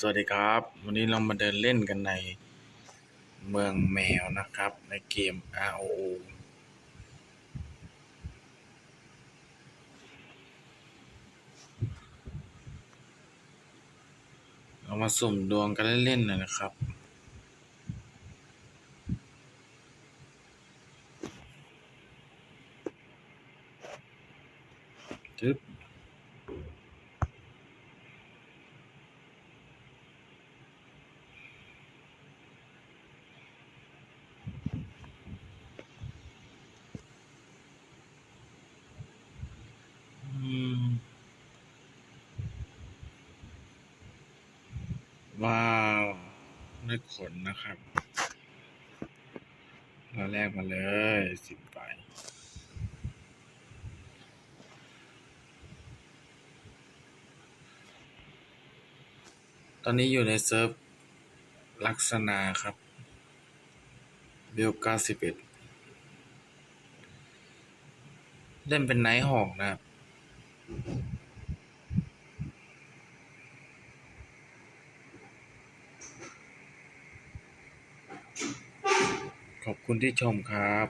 สวัสดีครับ วันนี้เรามาเดินเล่นกันในเมืองแมวนะครับ ในเกม ROO เรามาสุ่มดวงกันเล่นๆหน่อยนะครับจึ๊บ ว้าวได้ขนนะครับเราแรกมาเลยสิบใบตอนนี้อยู่ในเซิร์ฟลักษณะครับเบลเก้าสิบเอ็ดเล่นเป็นไนท์หอกนะครับ ขอบคุณที่ชมครับ